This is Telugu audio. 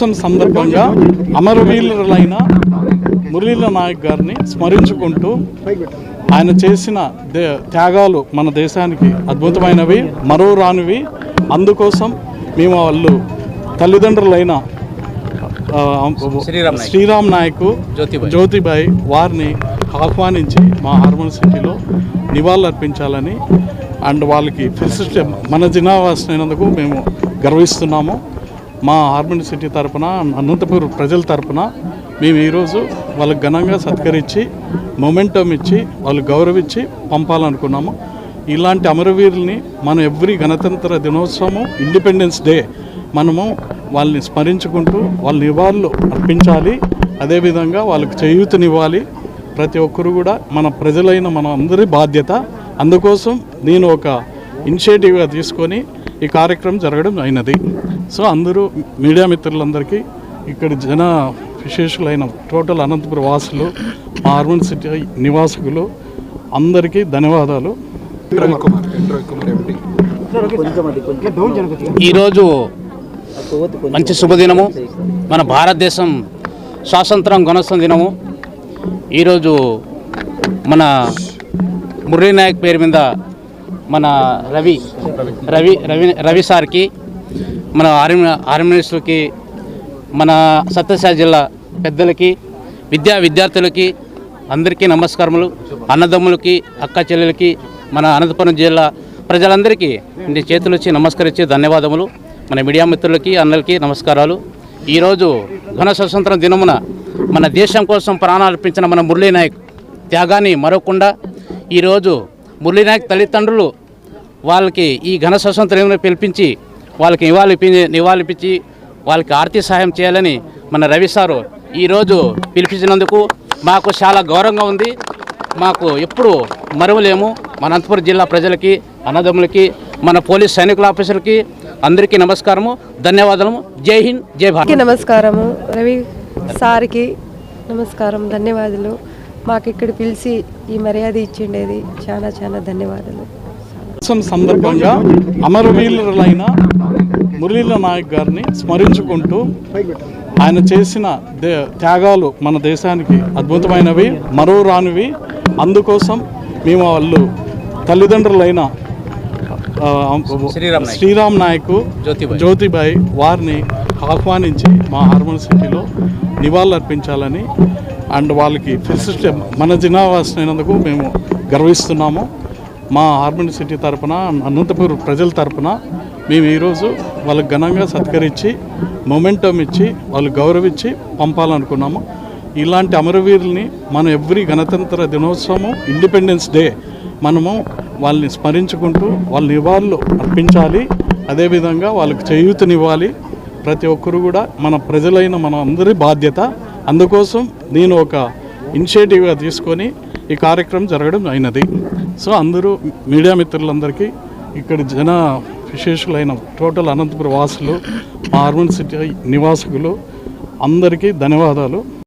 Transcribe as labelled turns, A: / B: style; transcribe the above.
A: దినోత్సవం సందర్భంగా అమరవీరులైన మురళీల నాయక్ గారిని స్మరించుకుంటూ ఆయన చేసిన త్యాగాలు మన దేశానికి అద్భుతమైనవి మరో రానివి అందుకోసం మేము వాళ్ళు తల్లిదండ్రులైన
B: శ్రీరామ్ నాయక్. జ్యోతిబాయ్.
A: వారిని ఆహ్వానించి మా హార్మోన్ సిటీలో నివాళులు అర్పించాలని అండ్ వాళ్ళకి ఫెసిలిటీ మన జినావాసినందుకు మేము గర్విస్తున్నాము మా హార్మోన్ సిటీ తరపున అనంతపూర్ ప్రజల తరపున మేము ఈరోజు వాళ్ళకి ఘనంగా సత్కరించి మొమెంటం ఇచ్చి వాళ్ళు గౌరవించి పంపాలనుకున్నాము. ఇలాంటి అమరవీరుల్ని మనం ఎవ్రీ గణతంత్ర దినోత్సవము ఇండిపెండెన్స్ డే మనము వాళ్ళని స్మరించుకుంటూ వాళ్ళ నివాళులు అర్పించాలి. అదేవిధంగా వాళ్ళకి చేయూతనివ్వాలి. ప్రతి ఒక్కరు కూడా మన ప్రజలైన మన అందరి బాధ్యత. అందుకోసం నేను ఒక ఇనిషియేటివ్గా తీసుకొని ఈ కార్యక్రమం జరగడం అయినది. సో అందరూ మీడియా మిత్రులందరికీ ఇక్కడ జన విశేషులైన టోటల్ అనంతపురం వాసులు మా అర్బన్ సిటీ నివాసికులు అందరికీ ధన్యవాదాలు.
B: ఈరోజు మంచి శుభదినము. మన భారతదేశం స్వాతంత్రం గణోత్సవం దినము. ఈరోజు మన మురళీ నాయక్ పేరు మీద మన రవి రవి రవి రవి సార్కి మన ఆర్మీ ఆర్మీ మినిస్టర్కి మన సత్యసాయి జిల్లా పెద్దలకి విద్యా విద్యార్థులకి అందరికీ నమస్కారములు అన్నదమ్ములకి అక్క చెల్లెలకి మన అనంతపురం జిల్లా ప్రజలందరికీ ఇంటి చేతులు వచ్చి నమస్కరించి ధన్యవాదములు. మన మీడియా మిత్రులకి అందరికీ నమస్కారాలు. ఈరోజు ఘన స్వతంత్ర దినమున మన దేశం కోసం ప్రాణాలు అర్పించిన మన మురళీ నాయక్ త్యాగాన్ని మరవకుండా ఈరోజు మురళీనాయక్ తల్లిదండ్రులు వాళ్ళకి ఈ ఘన స్వతంత్రం పిలిపించి వాళ్ళకి నివాళి నివాళిపించి వాళ్ళకి ఆర్థిక సహాయం చేయాలని మన రవి సారు ఈరోజు పిలిపించినందుకు మాకు చాలా గౌరవంగా ఉంది. మాకు ఎప్పుడు మరువలేము. మన అనంతపురం జిల్లా ప్రజలకి అన్నదమ్ములకి మన పోలీస్ సైనికుల ఆఫీసర్కి అందరికీ నమస్కారము. ధన్యవాదాలు జై హింద్ జై భారత్.
C: నమస్కారము. రవి సార్కి నమస్కారం ధన్యవాదాలు. మాకు ఇక్కడ పిలిచి ఈ మర్యాద ఇచ్చిండేది చాలా చాలా ధన్యవాదాలు
A: సందర్భంగా అమరవీరులైన మురళీల నాయక్ గారిని స్మరించుకుంటూ ఆయన చేసిన దే త్యాగాలు మన దేశానికి అద్భుతమైనవి మరో రానివి అందుకోసం మేము వాళ్ళు తల్లిదండ్రులైన
B: శ్రీరామ్ నాయక్.
A: శ్రీరామ్ నాయక్
B: జ్యోతిబాయ్.
A: జ్యోతిబాయ్ వారిని ఆహ్వానించి మా హార్మోన్ సిటీలో నివాళులు అర్పించాలని అండ్ వాళ్ళకి ఫెసిలిటీ మన జినావాసినందుకు మేము గర్విస్తున్నాము. మా హార్మోన్ సిటీ తరపున అనంతపూర్ ప్రజల తరపున మేము ఈరోజు వాళ్ళకి ఘనంగా సత్కరించి మొమెంటం ఇచ్చి వాళ్ళు గౌరవించి పంపాలనుకున్నాము. ఇలాంటి అమరవీరుల్ని మనం ఎవ్రీ గణతంత్ర దినోత్సవము ఇండిపెండెన్స్ డే మనము వాళ్ళని స్మరించుకుంటూ వాళ్ళ నివాళులు అర్పించాలి. అదేవిధంగా వాళ్ళకి చేయూతనివ్వాలి. ప్రతి ఒక్కరు కూడా మన ప్రజలైన మన అందరి బాధ్యత అందుకోసం నేను ఒక ఇనిషియేటివ్గా తీసుకొని ఈ కార్యక్రమం జరగడం అయినది. సో అందరూ మీడియా మిత్రులందరికీ ఇక్కడ జన విశేషులైన టోటల్ అనంతపురం వాసులు మా అర్బన్ సిటీ నివాసకులు అందరికీ ధన్యవాదాలు.